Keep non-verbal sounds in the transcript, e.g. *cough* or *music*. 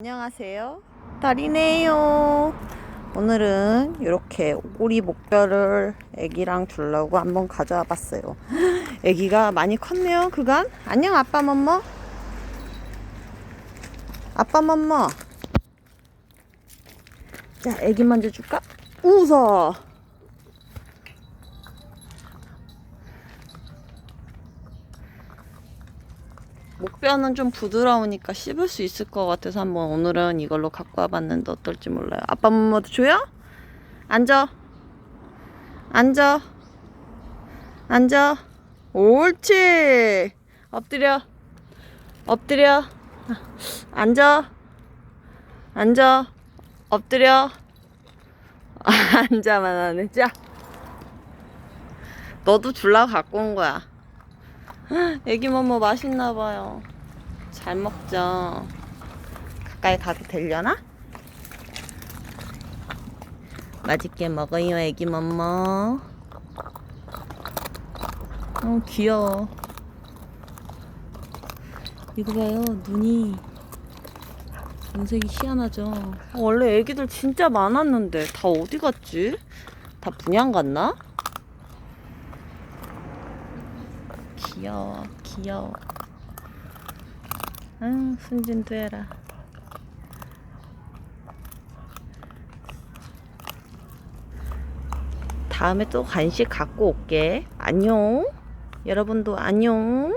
안녕하세요. 달이네요. 오늘은 이렇게 오리 목별을 애기랑 주려고 한번 가져와 봤어요. *gasps* 애기가 많이 컸네요, 그간. 안녕, 아빠 멈머. 아빠 멈머. 자, 애기 만져줄까? 웃어. 목뼈는 좀 부드러우니까 씹을 수 있을 것 같아서 한번 오늘은 이걸로 갖고 와봤는데 어떨지 몰라요. 아빠 뭐뭐도 줘요? 앉아. 앉아. 앉아. 옳지. 엎드려. 엎드려. 앉아. 앉아. 엎드려. *laughs* 앉아만 하네. 자. 너도 줄라고 갖고 온 거야. *gasps* 애기 뭐뭐 맛있나 봐요. 잘 먹죠. 가까이 가도 되려나? 맛있게 먹어요, 애기 뭐뭐. 어, 귀여워. 이거 봐요, 눈이. 눈색이 희한하죠. 어, 원래 애기들 진짜 많았는데 다 어디 갔지? 다 분양 갔나? 귀여워, 귀여워. 응, 순진도 해라. 다음에 또 간식 갖고 올게. 안녕. 여러분도 안녕.